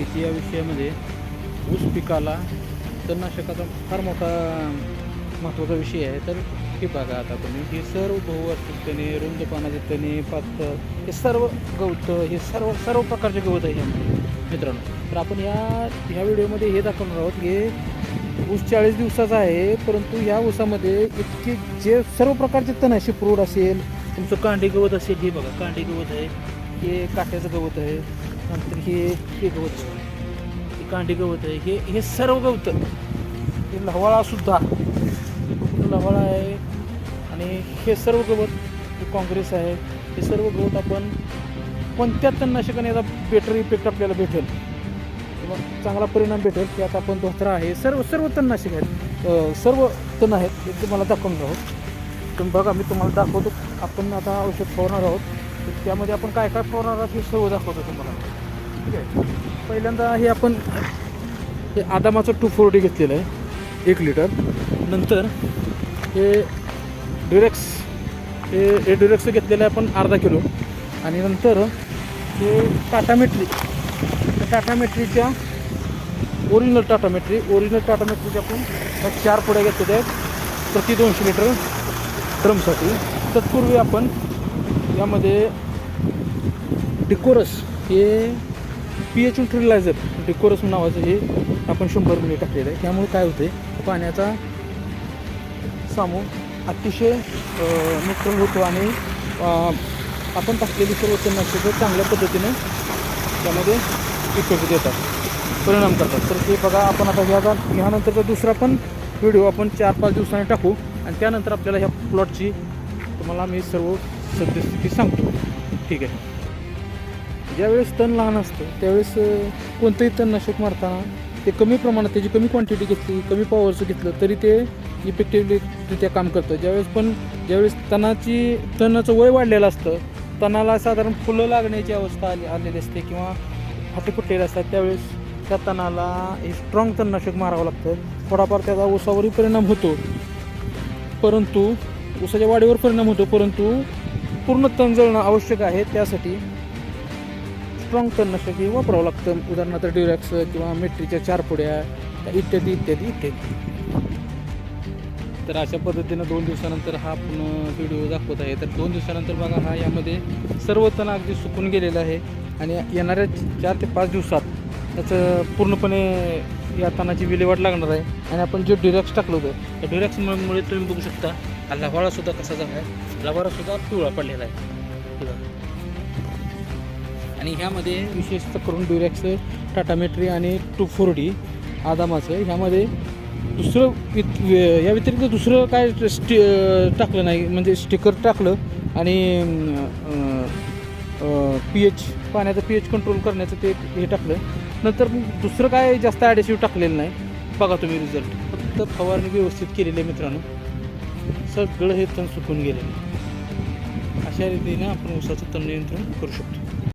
शेती या विषयामध्ये ऊस पिकाला तणनाशकाचा फार मोठा महत्त्वाचा विषय आहे तर हे बघा आता तुम्ही हे सर्व बहुवार्षिक तणे रुंद पानाचे तणे पात हे सर्व गवत हे सर्व सर्व प्रकारचे गवत आहे ह्यामध्ये मित्रांनो तर आपण या ह्या व्हिडिओमध्ये हे दाखवणार आहोत की ऊस चाळीस दिवसाचा आहे परंतु ह्या ऊसामध्ये इतके जे सर्व प्रकारचे तण असे फ्रूट असेल तुमचं कांडी गवत असेल हे बघा कांडी गवत आहे हे काट्याचं गवत आहे नंतर हे हे गवत आहे. कांडी गवत आहे. हे हे सर्व गवत. हे लव्हाळासुद्धा लव्हाळा आहे. आणि हे सर्व गवत हे काँग्रेस आहे. हे सर्व गवत आपण कोणत्या तणनाशकाने याचा बेटर इफेक्ट आपल्याला भेटेल? किंवा चांगला परिणाम भेटेल? की आता आपण धोत्रा आहे सर्व सर्व तणनाशक आहेत. सर्व तण आहेत. हे तुम्हाला दाखवून आहोत. तुम्ही बघा मी तुम्हाला दाखवतो. आपण आता औषध फवारणार आहोत. तर त्यामध्ये आपण काय काय फवारणार आहोत हे सर्व दाखवतो तुम्हाला. ठीक आहे? पहिल्यांदा हे आपण हे आदामाचं टू फोर्टी घेतलेलं आहे. एक लिटर नंतर हे ड्युरेक्स हे हे ड्युरेक्स घेतलेलं आहे आपण अर्धा किलो. आणि नंतर हे टाटा मेट्री त्या टाटा मेट्रीच्या ओरिजिनल टाटा मेट्री ओरिजिनल टाटा मेट्रीच्या आपण ह्या चार पुड्या घेतलेल्या आहेत. प्रति दोनशे लिटर ड्रमसाठी तत्पूर्वी आपण यामध्ये डिकोरस हे पी एच ट्रिलायझर डिकोरस नावाचं हे आपण शंभर मिली टाकलेलं आहे. त्यामुळे काय होते पाण्याचा सामू अतिशय न्यूट्रल होतो आणि आपण टाकलेली सर्व तणनाशकं चांगल्या पद्धतीने त्यामध्ये इफेक्ट देतात परिणाम करतात. तर ते बघा आपण आता ह्या ह्यानंतरचा दुसरा पण व्हिडिओ आपण चार पाच दिवसांनी टाकू आणि त्यानंतर आपल्याला ह्या प्लॉटची तुम्हाला मी सर्व सद्यस्थिती सांगतो. ठीक आहे. ज्यावेळेस तण लहान असतं त्यावेळेस कोणतंही तणनाशक मारताना ते कमी प्रमाणात त्याची कमी क्वांटिटी घेतली कमी पॉवरचं घेतलं तरी ते इफेक्टिव्हलीरित्या काम करतं. ज्यावेळेस पण ज्यावेळेस तणाची तणाचं वय वाढलेलं असतं तणाला साधारण फुलं लागण्याची अवस्था आली आलेली असते किंवा फाटे फुटलेले असतात त्यावेळेस त्या तणाला हे स्ट्रॉंग तणनाशक मारावं लागतं. थोडाफार त्याचा ऊसावरही परिणाम होतो. परंतु ऊसाच्या वाढीवर परिणाम होतो परंतु पूर्ण तण जळणं आवश्यक आहे त्यासाठी. स्ट्रॉंग तणनाशके वापरावं लागतं. उदाहरणार्थ ड्युरॅक्स किंवा मेट्रीच्या चार पुड्या इत्यादी इत्यादी इत्यादी. तर अशा पद्धतीनं दोन दिवसानंतर हा आपण व्हिडिओ दाखवत आहे. तर दोन दिवसानंतर बघा हा यामध्ये सर्व तण अगदी सुकून गेलेलं आहे. आणि येणाऱ्या चार ते पाच दिवसात त्याचं पूर्णपणे या तणाची विल्हेवाट लागणार आहे. आणि आपण जे ड्युरॅक्स टाकलं होतं त्या ड्युरॅक्समुळे तुम्ही बघू शकता हा लवाळासुद्धा कसा झाला आहे लवाळासुद्धा पिवळा पडलेला आहे. आणि ह्यामध्ये विशेषतः करून ड्युरॅक्स टाटा मेट्री आणि टू फोर डी आदामाचं. ह्यामध्ये दुसरं वित- या व्यतिरिक्त दुसरं काय स्टि टाकलं नाही म्हणजे स्टिकर टाकलं आणि पी एच पाण्याचं पी एच कंट्रोल करण्याचं ते हे टाकलं. नंतर दुसरं काय जास्त ॲडेसिव्ह टाकलेलं नाही. बघा तुम्ही रिझल्ट फक्त फवारणी व्यवस्थित केलेली आहे मित्रांनो. सगळं हे तण सुकून गेलेलं अशा रीतीने आपण उसाचं तण नियंत्रण करू शकतो.